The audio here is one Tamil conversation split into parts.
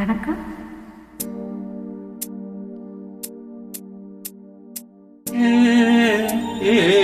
வணக்கம் Yeah.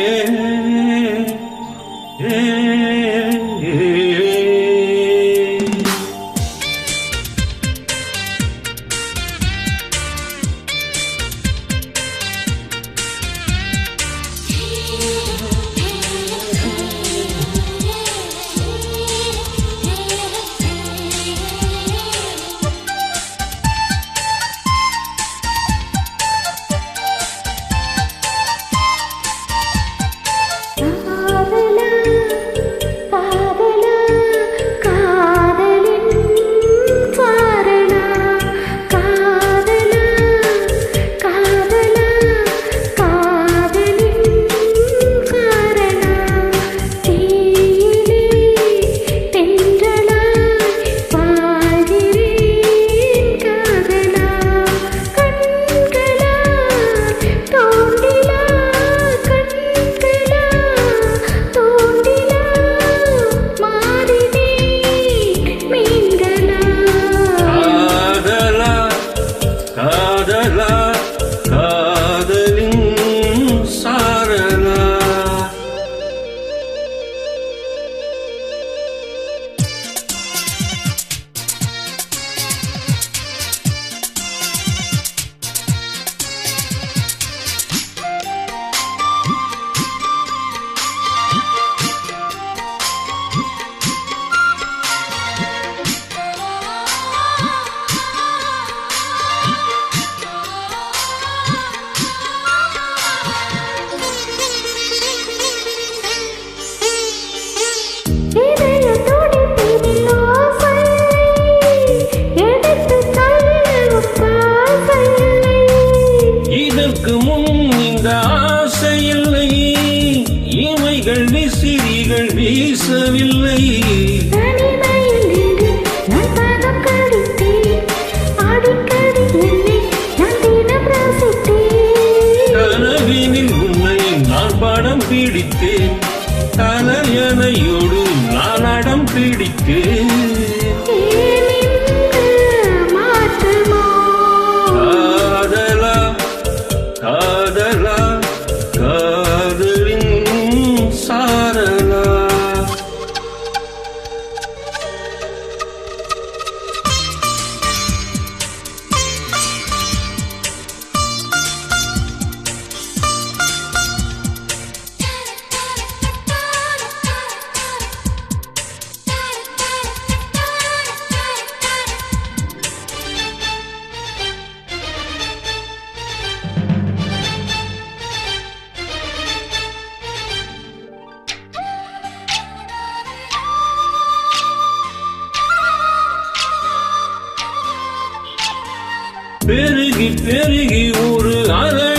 ஆசையில்லை இமைகள் விசிறிகள் வீசவில்லை. கனவினில் உன்னை நான் படம் பிடித்தேன். கலையனையோடு நான் அடம் பிடித்தேன். பெருகி பெருகி ஒரு அரண்